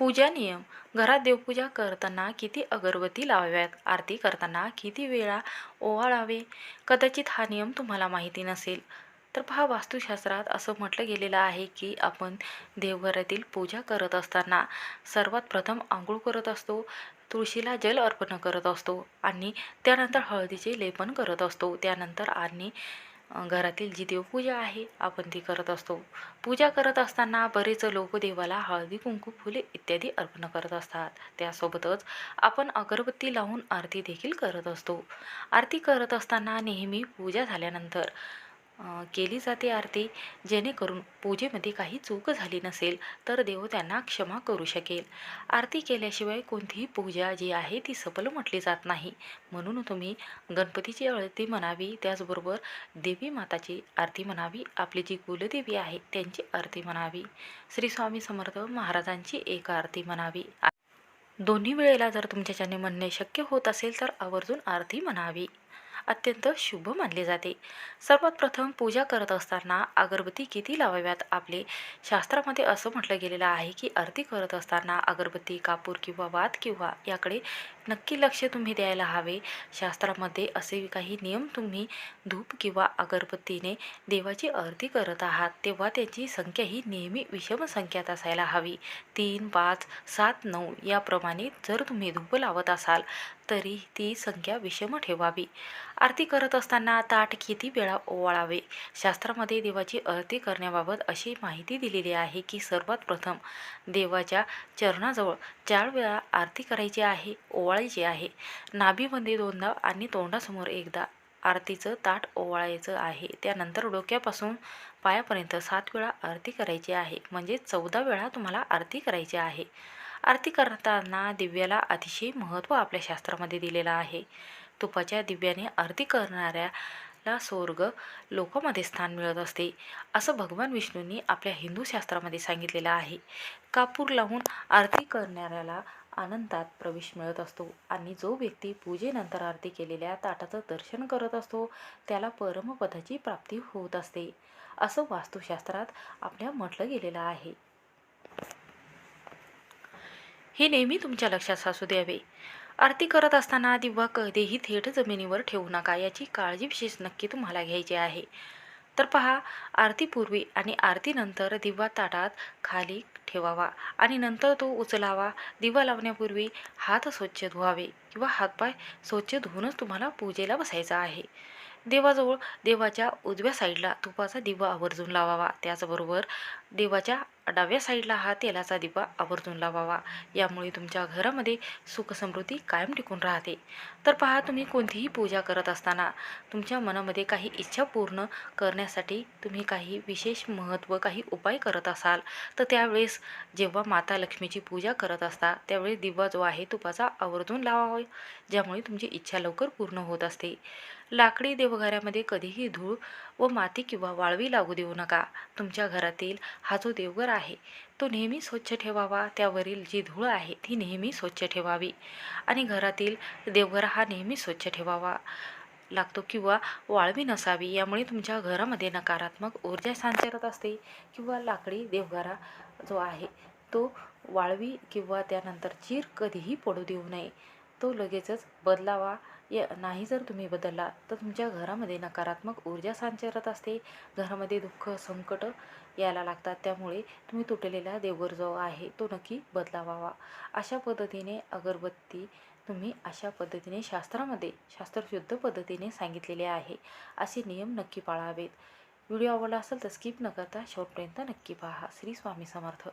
पूजा नियम. घरात देवपूजा करताना किती अगरबत्ती लावाव्यात? आरती करताना किती वेळा ओवाळावे? कदाचित हा नियम तुम्हाला माहिती नसेल. तर पहा वास्तुशास्त्रात असं म्हटलं गेलेलं आहे की आपण देवघरातील पूजा करत असताना सर्वात प्रथम आंघोळ करत असतो तुळशीला जल अर्पण करत असतो आणि त्यानंतर हळदीचे लेपन करत असतो. त्यानंतर आणि घरातील जी देवपूजा आहे आपण ती करत असतो. पूजा करत असताना बरेच लोक देवाला हळदी कुंकू फुले इत्यादी अर्पण करत असतात. त्यासोबतच आपण अगरबत्ती लावून आरती देखील करत असतो. आरती करत असताना नेहमी पूजा झाल्यानंतर केली जाते आरती. जेणेकरून पूजेमध्ये काही चूक झाली नसेल तर देव त्यांना क्षमा करू शकेल. आरती केल्याशिवाय कोणतीही पूजा जी आहे ती सफल म्हटली जात नाही. म्हणून तुम्ही गणपतीची आरती म्हणावी त्याचबरोबर देवी माताची आरती म्हणावी आपली जी कुलदेवी आहे त्यांची आरती म्हणावी. श्री स्वामी समर्थ महाराजांची एक आरती म्हणावी. दोन्ही वेळेला जर तुमच्याच्याने म्हणणे शक्य होत असेल तर आवर्जून आरती म्हणावी. अत्यंत शुभ मानले जाते. सर्वात प्रथम पूजा करत असताना अगरबत्ती किती लावाव्यात आपले? शास्त्रामध्ये असं म्हटलं गेलेलं आहे की आरती करत असताना अगरबत्ती कापूर किंवा वात किंवा याकडे नक्की लक्ष तुम्ही द्यायला हवे. शास्त्रामध्ये असे काही नियम तुम्ही धूप किंवा अगरबत्तीने देवाची आरती करत आहात तेव्हा त्याची संख्या ही नेहमी विषम संख्यात असायला हवी. तीन पाच सात नऊ याप्रमाणे जर तुम्ही धूप लावत असाल तरी ती संख्या विषम ठेवावी. आरती करत असताना ताट किती वेळा ओवाळावे? शास्त्रामध्ये देवाची आरती करण्याबाबत अशी माहिती दिलेली आहे की सर्वात प्रथम देवाच्या चरणाजवळ चार वेळा आरती करायची आहे. ओवाळ ओवाळायची आहे नाभीमध्ये दोनदा आणि तोंडासमोर एकदा. आरतीचं ताट ओवाळायचं आहे. त्यानंतर डोक्यापासून पायापर्यंत सात वेळा आरती करायची आहे. म्हणजे चौदा वेळा तुम्हाला आरती करायची आहे. आरती करताना दिव्याला अतिशय महत्त्व आपल्या शास्त्रामध्ये दिलेलं आहे. तुपाच्या दिव्याने आरती करणाऱ्याला स्वर्ग लोकामध्ये स्थान मिळत असते असं भगवान विष्णूंनी आपल्या हिंदू शास्त्रामध्ये सांगितलेलं आहे. कापूर लावून आरती करणाऱ्याला आनंदात प्रवेश मिळत असतो. आणि जो व्यक्ती पूजेनंतर आरती केलेल्या ताटाचं दर्शन करत असतो त्याला परमपदाची प्राप्ती होत असते. असं वास्तुशास्त्रात आपल्या म्हटलं गेलेलं आहे. हे नेहमी तुमच्या लक्षात असू द्यावे. आरती करत असताना दिवा कधीही थेट जमिनीवर ठेवू नका याची काळजी विशेष नक्की तुम्हाला घ्यायची आहे. तर पहा आरतीपूर्वी आणि आरतीनंतर दिवा ताटात खाली ठेवावा आणि नंतर तो उचलावा. दिवा लावण्यापूर्वी हात स्वच्छ धुवावे किंवा हातपाय स्वच्छ धुवूनच तुम्हाला पूजेला बसायचा आहे. देवाजवळ देवाच्या उजव्या साईडला तुपाचा दिवा आवर्जून लावावा. त्याचबरोबर देवाच्या डाव्या साईडला हा तेलाचा दिवा आवर्जून लावावा. यामुळे तुमच्या घरामध्ये सुखसमृद्धी कायम टिकून राहते. तर पहा तुम्ही कोणतीही पूजा करत असताना तुमच्या मनामध्ये काही इच्छा पूर्ण करण्यासाठी तुम्ही काही विशेष महत्त्व काही उपाय करत असाल तर त्यावेळेस जेव्हा माता लक्ष्मीची पूजा करत असता त्यावेळेस दिवा जो आहे तुपाचा आवर्जून लावावा ज्यामुळे तुमची इच्छा लवकर पूर्ण होत असते. लाकडी देवघरामध्ये कधीही धूळ व माती किंवा वाळवी लागू देऊ नका. तुमच्या घरातील हा जो देवघर आहे तो नेहमी स्वच्छ ठेवावा. त्यावरील जी धूळ आहे ती नेहमी स्वच्छ ठेवावी. आणि घरातील देवघर हा नेहमी स्वच्छ ठेवावा लागतो किंवा वाळवी नसावी यामुळे तुमच्या घरामध्ये नकारात्मक ऊर्जा संचारत असते किंवा लाकडी देवघरा जो आहे तो वाळवी किंवा त्यानंतर चीर कधीही पडू देऊ नये. तो लगेचच बदलावा. या नाही जर तुम्ही बदलला तर तुमच्या घरामध्ये नकारात्मक ऊर्जा संचारत असते. घरामध्ये दुःख संकट यायला लागतात. त्यामुळे तुम्ही तुटलेला देवघर जो आहे तो नक्की बदलावावा. अशा पद्धतीने अगरबत्ती तुम्ही अशा पद्धतीने शास्त्रामध्ये शास्त्रशुद्ध पद्धतीने सांगितलेले आहे. असे नियम नक्की पाळावेत. व्हिडिओ आवडला असेल तर स्किप न करता शेवटपर्यंत नक्की पहा. श्री स्वामी समर्थ.